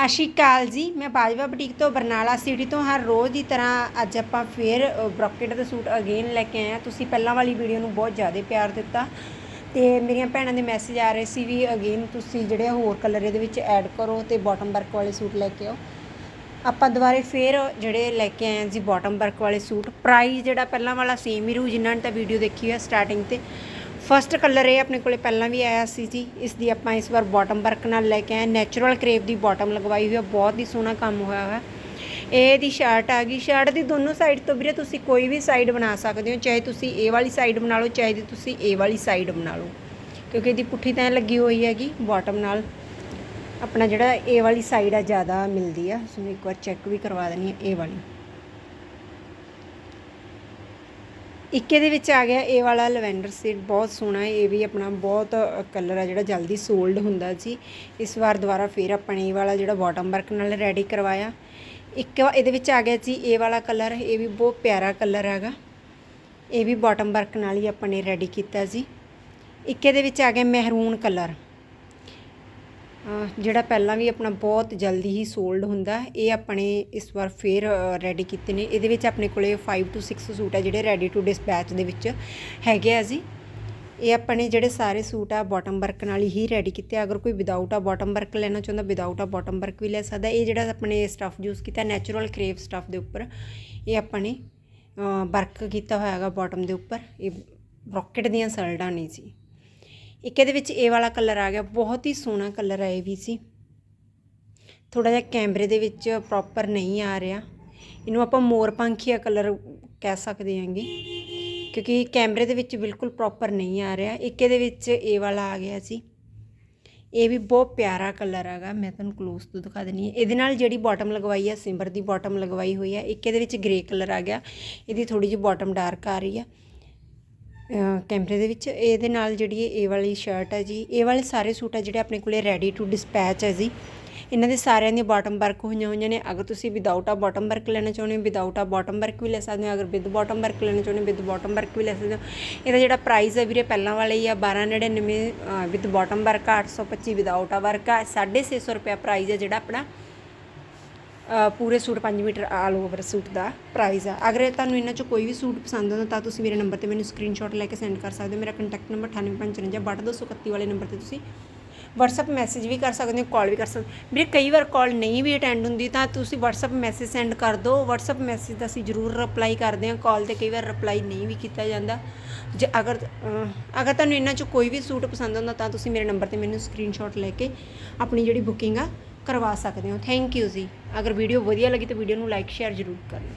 ਸਤਿ ਸ਼੍ਰੀ ਅਕਾਲ ਜੀ। ਮੈਂ ਬਾਜਵਾ ਬੁਟੀਕ ਤੋਂ ਬਰਨਾਲਾ ਸਿਟੀ ਤੋਂ ਹਰ ਰੋਜ਼ ਦੀ ਤਰ੍ਹਾਂ ਅੱਜ ਆਪਾਂ ਫੇਰ ਬ੍ਰੋਕੇਟ ਦਾ ਸੂਟ ਅਗੇਨ ਲੈ ਕੇ ਆਏ ਆ ਤੁਸੀਂ ਪਹਿਲਾਂ ਵਾਲੀ ਵੀਡੀਓ ਨੂੰ ਬਹੁਤ ਜ਼ਿਆਦਾ ਪਿਆਰ ਦਿੱਤਾ। ਤੇ ਮੇਰੀਆਂ ਭੈਣਾਂ ਦੇ ਮੈਸੇਜ ਆ ਰਹੇ ਸੀ ਵੀ ਅਗੇਨ ਤੁਸੀਂ ਜਿਹੜੇ ਹੋਰ ਕਲਰ ਇਹਦੇ ਵਿੱਚ ਐਡ ਕਰੋ ਤੇ ਬਾਟਮ ਵਰਕ ਵਾਲੇ ਸੂਟ ਲੈ ਕੇ ਆਓ। ਆਪਾਂ ਦੁਬਾਰੇ ਫੇਰ ਜਿਹੜੇ ਲੈ ਕੇ ਆਏ ਹਾਂ ਜੀ ਬਾਟਮ ਵਰਕ ਵਾਲੇ ਸੂਟ। ਪ੍ਰਾਈਸ ਜਿਹੜਾ ਪਹਿਲਾਂ ਵਾਲਾ ਸੇਮ ਹੀ ਰੂ ਜਿਨ੍ਹਾਂ ਨੇ ਤਾਂ ਵੀਡੀਓ ਦੇਖੀ ਹੈ ਸਟਾਰਟਿੰਗ ਤੇ। ਫਸਟ ਕਲਰ ਇਹ ਆਪਣੇ ਕੋਲੇ ਪਹਿਲਾਂ ਵੀ ਆਇਆ ਸੀ ਜੀ। ਇਸ ਦੀ ਆਪਾਂ ਇਸ ਵਾਰ ਬਾਟਮ ਵਰਕ ਨਾਲ ਲੈ ਕੇ ਆਏ। ਨੈਚੁਰਲ ਕਰੇਪ ਦੀ ਬਾਟਮ ਲਗਵਾਈ ਹੋਈ ਹੈ ਬਹੁਤ ਹੀ ਸੋਹਣਾ ਕੰਮ ਹੋਇਆ ਹੋਇਆ। ਇਹ ਦੀ ਸ਼ਰਟ ਆ ਗਈ। ਸ਼ਰਟ ਦੀ ਦੋਨੋਂ ਸਾਈਡ ਤੋਂ ਵੀਰੇ ਤੁਸੀਂ ਕੋਈ ਵੀ ਸਾਈਡ ਬਣਾ ਸਕਦੇ ਹੋ। ਚਾਹੇ ਤੁਸੀਂ ਇਹ ਵਾਲੀ ਸਾਈਡ ਬਣਾ ਲਓ, ਚਾਹੇ ਦੀ ਤੁਸੀਂ ਇਹ ਵਾਲੀ ਸਾਈਡ ਬਣਾ ਲਓ। ਕਿਉਂਕਿ ਇਹਦੀ ਪੁੱਠੀ ਤਾਂ ਲੱਗੀ ਹੋਈ ਹੈਗੀ ਬਾਟਮ ਨਾਲ। ਆਪਣਾ ਜਿਹੜਾ ਇਹ ਵਾਲੀ ਸਾਈਡ ਆ, ਜ਼ਿਆਦਾ ਮਿਲਦੀ ਆ। ਤੁਹਾਨੂੰ ਇੱਕ ਵਾਰ ਚੈੱਕ ਵੀ ਕਰਵਾ ਦੇਣੀ ਇਹ ਵਾਲੀ। ਇੱਕ ਇਹਦੇ ਵਿੱਚ ਆ ਗਿਆ ਇਹ ਵਾਲਾ ਲਵੈਂਡਰ ਸੀਡ, ਬਹੁਤ ਸੋਹਣਾ ਇਹ ਵੀ ਆਪਣਾ ਬਹੁਤ ਕਲਰ ਆ ਜਿਹੜਾ ਜਲਦੀ ਸੋਲਡ ਹੁੰਦਾ ਜੀ ਇਸ ਵਾਰ ਦੁਬਾਰਾ ਫੇਰ ਆਪਾਂ ਨੇ ਇਹ ਵਾਲਾ ਜਿਹੜਾ ਬਾਟਮ ਵਰਕ ਨਾਲ ਰੈਡੀ ਕਰਵਾਇਆ। ਇੱਕ ਇਹਦੇ ਵਿੱਚ ਆ ਗਿਆ ਜੀ ਇਹ ਵਾਲਾ ਕਲਰ ਇਹ ਵੀ ਬਹੁਤ ਪਿਆਰਾ ਕਲਰ ਹੈਗਾ। ਇਹ ਵੀ ਬਾਟਮ ਵਰਕ ਨਾਲ ਹੀ ਆਪਾਂ ਨੇ ਰੈਡੀ ਕੀਤਾ ਜੀ। ਇੱਕ ਇਹਦੇ ਵਿੱਚ ਆ ਗਿਆ ਮਹਿਰੂਨ ਕਲਰ ਜਿਹੜਾ ਪਹਿਲਾਂ ਵੀ ਆਪਣਾ ਬਹੁਤ ਜਲਦੀ ਹੀ ਸੋਲਡ ਹੁੰਦਾ, ਇਹ ਆਪਣੇ ਇਸ ਵਾਰ ਫੇਰ ਰੈਡੀ ਕੀਤੇ ਨੇ। ਇਹਦੇ ਵਿੱਚ ਆਪਣੇ ਕੋਲੇ 5 ਤੋਂ 6 ਸੂਟ ਆ ਜਿਹੜੇ ਰੈਡੀ ਟੂ ਡਿਸਪੈਚ ਦੇ ਵਿੱਚ ਹੈਗੇ ਆ ਜੀ। ਇਹ ਆਪਣੇ ਜਿਹੜੇ ਸਾਰੇ ਸੂਟ ਆ ਬਾਟਮ ਵਰਕ ਨਾਲ ਹੀ ਰੈਡੀ ਕੀਤੇ ਆ। ਅਗਰ ਕੋਈ ਵਿਦਆਊਟ ਆ ਬਾਟਮ ਵਰਕ ਲੈਣਾ ਚਾਹੁੰਦਾ ਵਿਦਆਊਟ ਆ ਬਾਟਮ ਵਰਕ ਵੀ ਲੈ ਸਕਦਾ। ਇਹ ਜਿਹੜਾ ਆਪਣੇ ਸਟਫ ਯੂਜ਼ ਕੀਤਾ ਨੈਚੁਰਲ ਕਰੇਪ ਸਟਫ ਦੇ ਉੱਪਰ, ਇਹ ਆਪਾਂ ਨੇ ਵਰਕ ਕੀਤਾ ਹੋਇਆ ਹੈਗਾ ਬਾਟਮ ਦੇ ਉੱਪਰ। ਇਹ ਬ੍ਰੋਕਟ ਦੀਆਂ ਸਲਡਾਂ ਨਹੀਂ ਜੀ। ਇੱਕ ਇਹਦੇ ਵਿੱਚ ਇਹ ਵਾਲਾ ਕਲਰ ਆ ਗਿਆ, ਬਹੁਤ ਹੀ ਸੋਹਣਾ ਕਲਰ ਹੈ ਇਹ ਵੀ ਸੀ ਥੋੜਾ ਜਿਹਾ ਕੈਮਰੇ ਦੇ ਵਿੱਚ ਪ੍ਰੋਪਰ ਨਹੀਂ ਆ ਰਿਹਾ। ਇਹਨੂੰ ਆਪਾਂ ਮੋਰ ਪੰਖੀਆ ਕਲਰ ਕਹਿ ਸਕਦੇ ਹਾਂਗੇ। ਕਿਉਂਕਿ ਕੈਮਰੇ ਦੇ ਵਿੱਚ ਬਿਲਕੁਲ ਪ੍ਰੋਪਰ ਨਹੀਂ ਆ ਰਿਹਾ। ਇੱਕ ਇਹਦੇ ਵਿੱਚ ਇਹ ਵਾਲਾ ਆ ਗਿਆ ਸੀ ਇਹ ਵੀ ਬਹੁਤ ਪਿਆਰਾ ਕਲਰ ਹੈਗਾ। ਮੈਂ ਤੁਹਾਨੂੰ ਕਲੋਜ਼ ਤੋਂ ਦਿਖਾ ਦਿੰਨੀ ਹੈ। ਇਹਦੇ ਨਾਲ ਜਿਹੜੀ ਬਾਟਮ ਲਗਵਾਈ ਹੈ ਸਿੰਬਰ ਦੀ ਬਾਟਮ ਲਗਵਾਈ ਹੋਈ ਹੈ ਇੱਕ ਇਹਦੇ ਵਿੱਚ ਗ੍ਰੇ ਕਲਰ ਆ ਗਿਆ। ਇਹਦੀ ਥੋੜੀ ਜਿਹੀ ਬਾਟਮ ਡਾਰਕ ਆ ਰਹੀ ਹੈ ਕੈਮਰੇ ਦੇ ਵਿੱਚ। ਇਹਦੇ ਨਾਲ ਜਿਹੜੀ ਇਹ ਵਾਲੀ ਸ਼ਰਟ ਹੈ ਜੀ, ਇਹ ਵਾਲੇ ਸਾਰੇ ਸੂਟ ਆ ਜਿਹੜੇ ਆਪਣੇ ਕੋਲੇ ਰੈਡੀ ਟੂ ਡਿਸਪੈਚ ਹੈ ਜੀ। ਇਹਨਾਂ ਦੇ ਸਾਰਿਆਂ ਦੀ ਬਾਟਮ ਵਰਕ ਹੋਈਆਂ ਹੋਈਆਂ ਨੇ। ਅਗਰ ਤੁਸੀਂ ਵਿਦਆਊਟ ਆ ਬਾਟਮ ਵਰਕ ਲੈਣਾ ਚਾਹੁੰਦੇ ਹੋ ਵਿਦਆਊਟ ਆ ਬਾਟਮ ਵਰਕ ਵੀ ਲੈ ਸਕਦੇ ਹੋ। ਅਗਰ ਵਿਦ ਬਾਟਮ ਵਰਕ ਲੈਣਾ ਚਾਹੁੰਦੇ ਹੋ ਵਿਦ ਬਾਟਮ ਵਰਕ ਵੀ ਲੈ ਸਕਦੇ ਹੋ। ਇਹਦਾ ਜਿਹੜਾ ਪ੍ਰਾਈਸ ਹੈ ਵੀਰੇ ਪਹਿਲਾਂ ਵਾਲਾ ਹੀ ਆ 1299 ਵਿਦ ਬਾਟਮ ਵਰਕ ਆ 825 ਵਿਦਆਊਟ ਆ ਵਰਕ ਆ। 650 ਰੁਪਏ ਪ੍ਰਾਈਸ ਹੈ ਜਿਹੜਾ ਆਪਣਾ। ਪੂਰੇ suit 5 metre all over suit ਦਾ ਪ੍ਰਾਈਸ ਆ। ਅਗਰ ਤੁਹਾਨੂੰ ਇਹਨਾਂ ਚੋਂ ਕੋਈ ਵੀ ਸੂਟ ਪਸੰਦ ਆਉਂਦਾ ਤਾਂ ਤੁਸੀਂ ਮੇਰੇ ਨੰਬਰ ਤੇ ਮੈਨੂੰ ਸਕਰੀਨਸ਼ਾਟ ਲੈ ਕੇ ਸੈਂਡ ਕਰ ਸਕਦੇ ਹੋ। ਮੇਰਾ ਕੰਟੈਕਟ ਨੰਬਰ 9855 ਵਾਲੇ ਨੰਬਰ ਤੇ ਤੁਸੀਂ WhatsApp ਮੈਸੇਜ ਵੀ ਕਰ ਸਕਦੇ ਹੋ ਕਾਲ ਵੀ ਕਰ ਸਕਦੇ ਹੋ। ਵੀਰੇ, ਕਈ ਵਾਰ ਕਾਲ ਨਹੀਂ ਵੀ ਅਟੈਂਡ ਹੁੰਦੀ ਤਾਂ ਤੁਸੀਂ WhatsApp ਮੈਸੇਜ ਸੈਂਡ ਕਰ ਦਿਓ WhatsApp ਮੈਸੇਜ ਦਾ ਅਸੀਂ ਜ਼ਰੂਰ ਰਿਪਲਾਈ ਕਰਦੇ ਹਾਂ। ਕਾਲ ਤੇ ਕਈ ਵਾਰ ਰਿਪਲਾਈ ਨਹੀਂ ਵੀ ਕੀਤਾ ਜਾਂਦਾ। ਜੇ ਅਗਰ ਅਗਰ ਤੁਹਾਨੂੰ ਇਹਨਾਂ ਚੋਂ ਕੋਈ ਵੀ ਸੂਟ ਪਸੰਦ ਆਉਂਦਾ ਤਾਂ ਤੁਸੀਂ ਮੇਰੇ ਨੰਬਰ ਤੇ ਮੈਨੂੰ ਸਕਰੀਨਸ਼ਾਟ ਲੈ ਕੇ ਆਪਣੀ ਜਿਹੜੀ ਬੁਕਿੰਗ ਆ ਕਰਵਾ ਸਕਦੇ ਹੋ। ਥੈਂਕ ਯੂ ਜੀ। ਅਗਰ ਵੀਡੀਓ ਵਧੀਆ ਲੱਗੀ ਤਾਂ ਵੀਡੀਓ ਨੂੰ ਲਾਈਕ ਸ਼ੇਅਰ ਜ਼ਰੂਰ ਕਰਨਾ।